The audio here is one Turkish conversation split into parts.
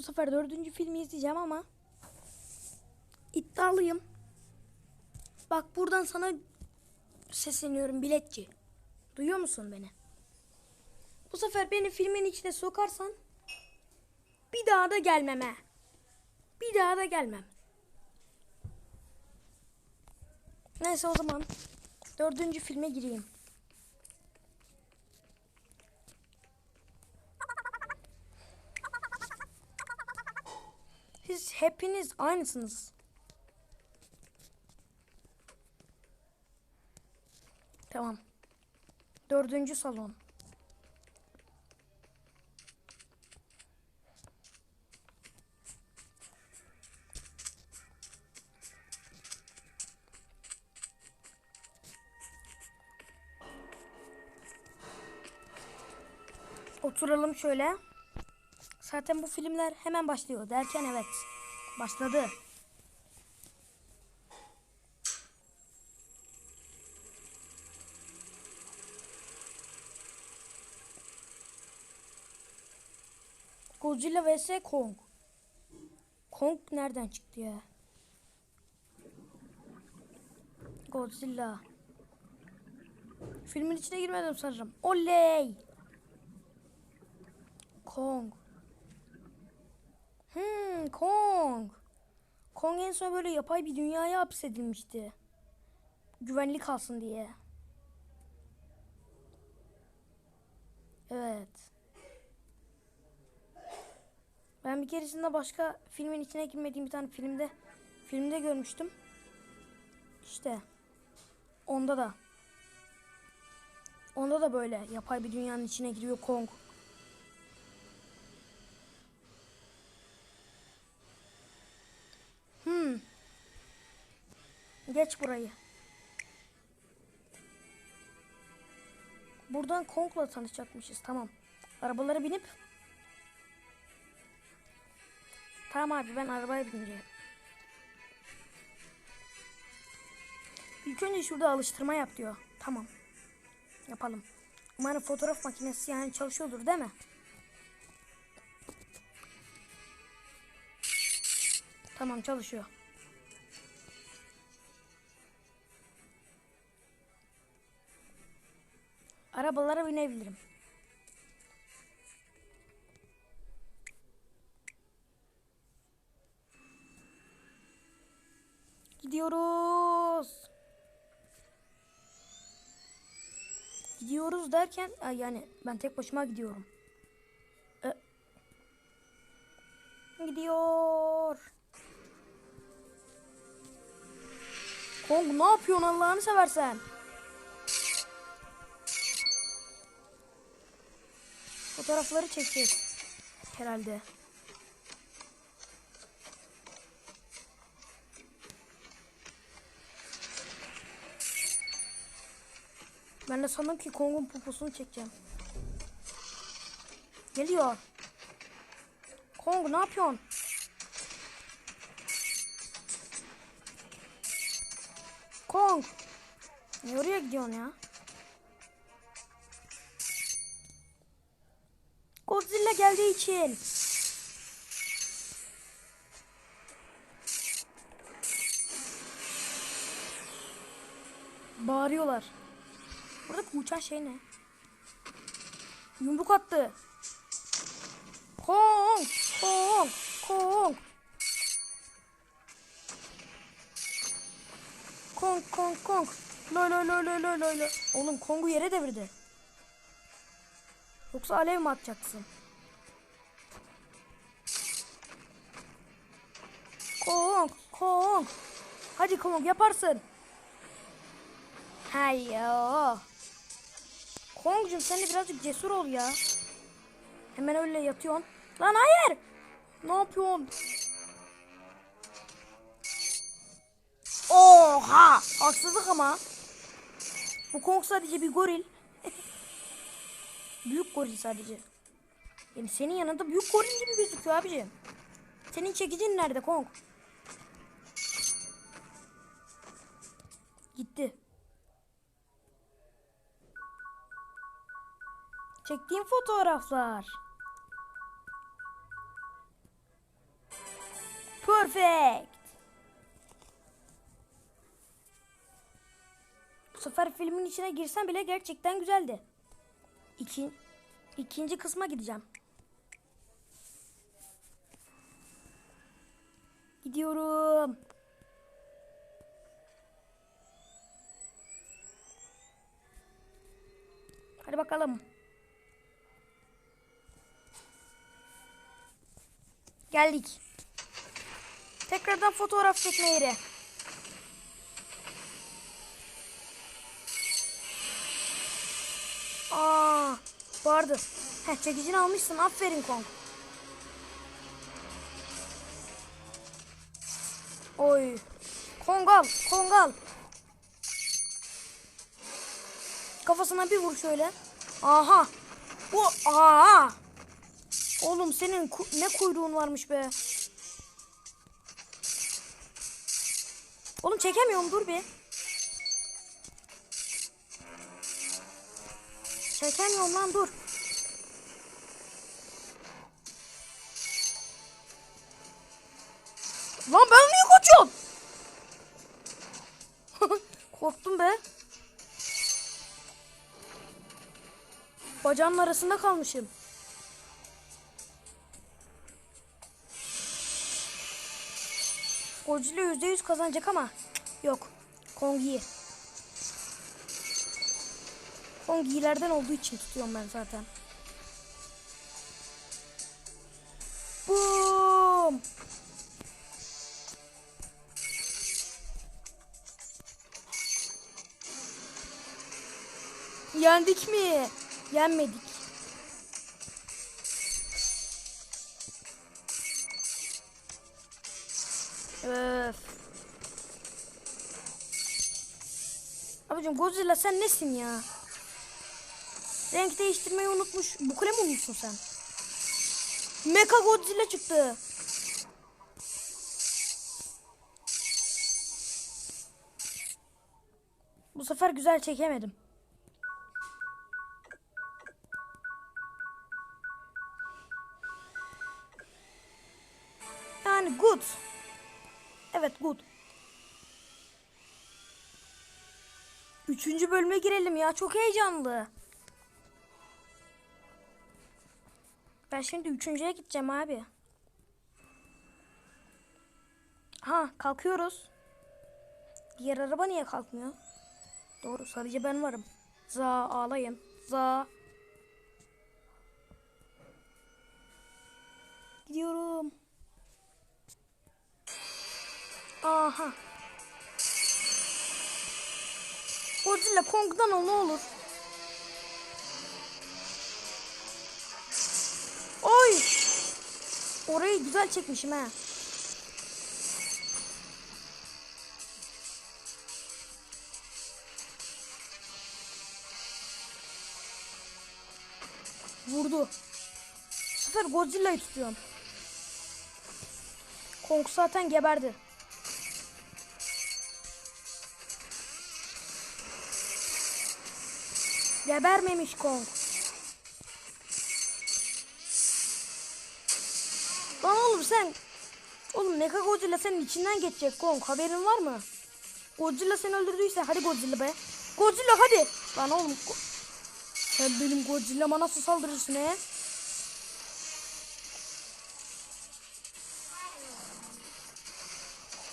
Bu sefer dördüncü filmi izleyeceğim ama iddialıyım. Bak buradan sana sesleniyorum biletçi. Duyuyor musun beni? Bu sefer beni filmin içine sokarsan bir daha da gelmeme. Bir daha da gelmem. Neyse o zaman dördüncü filme gireyim. Hepiniz aynısınız. Tamam. Dördüncü salon. Oturalım şöyle. Zaten bu filmler hemen başlıyor derken evet. Başladı. Godzilla vs Kong. Kong nereden çıktı ya? Godzilla. Filmin içine girmedim sanırım. Oley! Kong. Hmm, Kong. Kong en son böyle yapay bir dünyaya hapsedilmişti. Güvenlik alsın diye. Evet. Ben bir keresinde başka filmin içine girmediğim bir tane filmde filmde görmüştüm. İşte onda da onda da böyle yapay bir dünyanın içine giriyor Kong. Geç burayı. Buradan Kong'la tanışacakmışız. Tamam. Arabalara binip Tamam abi ben arabaya bineceğim. İlk önce şurada alıştırma yap diyor. Tamam. Yapalım. Umarım fotoğraf makinesi yani çalışıyordur değil mi? Tamam çalışıyor. Arabalara binebilirim. Gidiyoruz. Gidiyoruz derken yani ben tek başıma gidiyorum. Gidiyor. Kong ne yapıyorsun Allah'ını seversen? Fotoğrafları çekeceğiz. Herhalde. Ben de sandım ki Kong'un poposunu çekeceğim. Geliyor. Kong ne yapıyorsun? Kong. Ne oraya gidiyorsun ya? Godzilla geldiği için. Bağırıyorlar. Buradaki uçan şey ne? Yumruk attı. Kong! Kong! Kong! Kong Kong Kong. Loy loy loy loy loy loy loy. Oğlum Kong'u yere devirdi. Yoksa alev mi atacaksın? Kong Kong. Hadi Kong yaparsın. Hayyo. Kong'cum sen de birazcık cesur ol ya. Hemen öyle yatıyorsun. Lan hayır. Ne yapıyorsun? Oha! Haksızlık ama. Bu Kong sadece bir goril. büyük goril sadece. Yani senin yanında büyük goril gibi gözüküyor abicim. Senin çekicin nerede Kong? Gitti. Çektiğim fotoğraflar. Perfect. Bu sefer filmin içine girsem bile gerçekten güzeldi. İki, ikinci kısma gideceğim. Gidiyorum. Hadi bakalım. Geldik. Tekrardan fotoğraf çekme yeri. Vardı. Heh, çekicini almışsın. Aferin Kong. Oy. Kong al. Kong al. Kafasına bir vur şöyle. Aha. Bu aa. Oğlum senin ku- ne kuyruğun varmış be. Oğlum çekemiyorum dur bir. Çekemiyorum lan dur. Lan ben niye kaçıyorum? Korktum be. Bacağımın arasında kalmışım. Godzilla %100 kazanacak ama yok. Kong iyi. Kong iyilerden olduğu için tutuyorum ben zaten. Boom! Yendik mi? Yenmedik. Öf. Abicim Godzilla sen nesin ya? Renk değiştirmeyi unutmuş. Bu kule mi unutsun sen? Mecha Godzilla çıktı. Bu sefer güzel çekemedim. Yani good. Evet good. Üçüncü bölüme girelim ya. Çok heyecanlı. Ben şimdi üçüncüye gideceğim abi. Ha kalkıyoruz. Diğer araba niye kalkmıyor? Doğru sadece ben varım. Za ağlayın. Za. Gidiyorum. Aha. Godzilla Kong'dan ol ne olur. Oy. Orayı güzel çekmişim ha. Vurdu. Bu sefer Godzilla'yı tutuyorum. Kong zaten geberdi. Gebermemiş Kong. Lan oğlum sen... Oğlum Mecha Godzilla senin içinden geçecek Kong. Haberin var mı? Godzilla seni öldürdüyse hadi Godzilla be. Godzilla hadi. Lan oğlum... Go- sen benim Godzilla'ma nasıl saldırırsın he?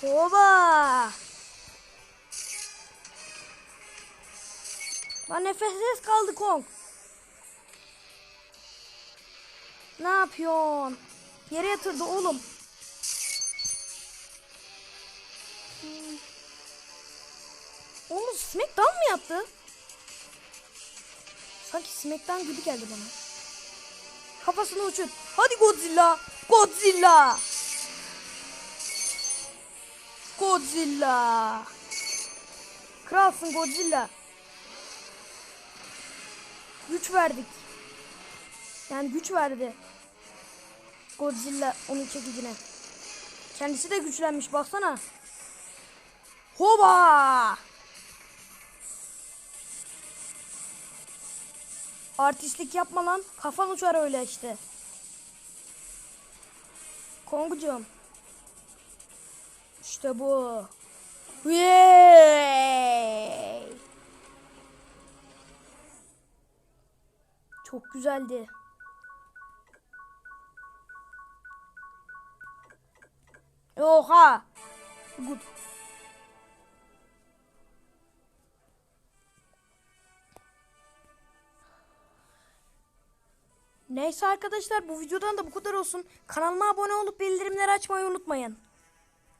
Hoba! Lan nefessiz kaldı Kong. Ne yapıyorsun? Yere yatırdı oğlum. Oğlum Smackdown mı yaptı? Sanki Smackdown gibi geldi bana. Kafasını uçur. Hadi Godzilla. Godzilla. Godzilla. Kralsın Godzilla. Güç verdik. Yani güç verdi. Godzilla onun çekicine. Kendisi de güçlenmiş baksana. Hoba! Artistlik yapma lan. Kafan uçar öyle işte. Kongucuğum. İşte bu. Yay! Çok güzeldi. Oha. Good. Neyse arkadaşlar bu videodan da bu kadar olsun. Kanalıma abone olup bildirimleri açmayı unutmayın.